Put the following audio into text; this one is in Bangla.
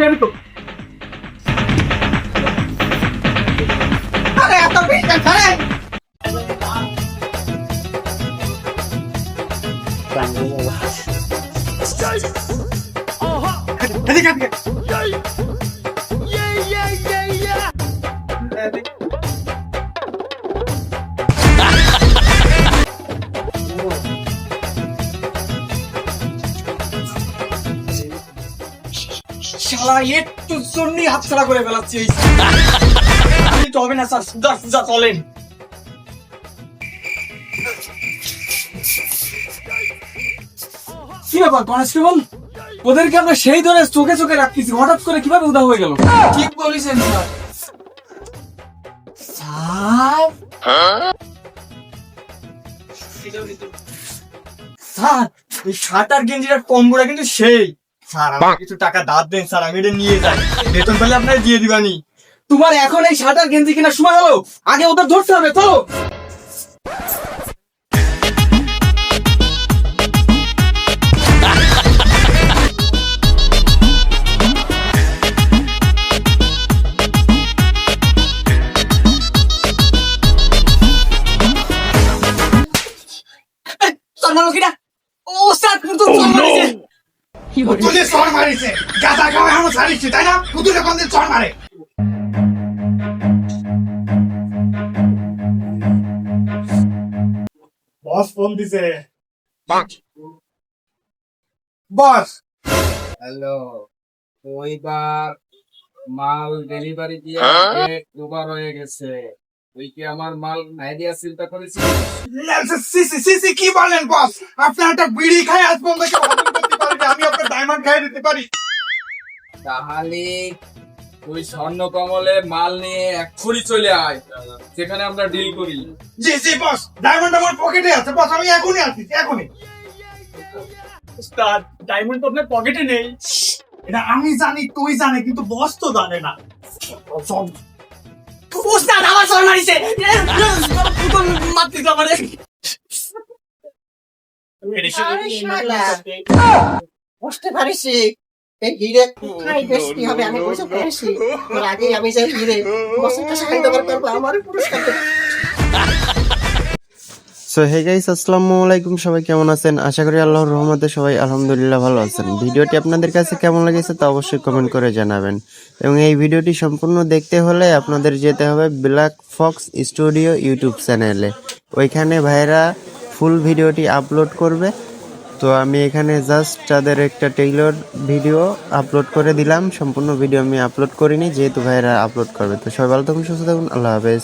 জানি তো। আরে এত বেশি ছাড়ে এদিকে এদিকে। শালা একটু জন্যই হাতছাড়া করে ফেলাচ্ছি এই তো হবে না স্যার। চলেন। কি ব্যাপার কনস্টেবল ওদেরকে আমরা সেই ধরে চোখে চোখে রাখতেছি। হঠাৎ করে কীভাবে উদা হয়ে গেল? ঠিক বলেছেন স্যার। স্যার? স্যার এই শার্ট আর গেঞ্জির কম্বোটা কিন্তু সেই। স্যার আমার কিছু টাকা দাঁত দেন স্যার আমি এটা নিয়ে যাই। বেতন পেলে আপনার দিয়ে দিবানি। তোমার এখন এই শার্ট আর গেঞ্জি কিনা সময় হলো? আগে ওদের ধরতে হবে চল। পুতুলে চর মারিছে। খাওয়া ছাড়িছে তাই না? পুতুলে কোনদিন চর মারে? বস ফোন দিছে। বস। হ্যালো ওইবার মাল ডেলিভারি দিয়ে দুবার হয়ে গেছে। তুই কি আমার মাল নাই দিয়া চিন্তা করেছিস? সিসি সিসি কি বলেন বস? আপনার একটা বিড়ি খাই আজ পর্যন্ত খাই দিতে পারি? তাহলে তুই স্বর্ণ কমলে মাল নিয়ে এক্ষুনি চলে আয় সেখানে আমরা ডিল করি। জি জি বস ডায়মন্ড আমার পকেটে আছে বস আমি এখনই আসছি এখনই। স্যার ডায়মন্ড তো আপনার পকেটে নেই। এটা আমি জানি তুই জানে কিন্তু বস তো জানে না। সব উস্তাদ মারিছে। মারতিস আমারে বুঝতে পারিছি এই হিরে কোথায় বেশি হবে? আমি বুঝতে পেরেছি তোর আগে আমি যে হিরে বসের কাছে ওভার করব আমার পুরস্কার সো হে গাইস আসসালামু আলাইকুম। সবাই কেমন আছেন? আশা করি আল্লাহর রহমতে সবাই আলহামদুলিল্লাহ ভালো আছেন। ভিডিওটি আপনাদের কাছে কেমন লেগেছে তা অবশ্যই কমেন্ট করে জানাবেন। এবং এই ভিডিওটি সম্পূর্ণ দেখতে হলে আপনাদের যেতে হবে ব্ল্যাক ফক্স স্টুডিও ইউটিউব চ্যানেলে ওইখানে ভাইরা ফুল ভিডিওটি আপলোড করবে। তো আমি এখানে জাস্ট তাদের একটা টেইলর ভিডিও আপলোড করে দিলাম। সম্পূর্ণ ভিডিও আমি আপলোড করিনি, যেহেতু ভাইরা আপলোড করবে। তো সবাই ভালো থাকুন, সুস্থ থাকুন, আল্লাহ হাফেজ।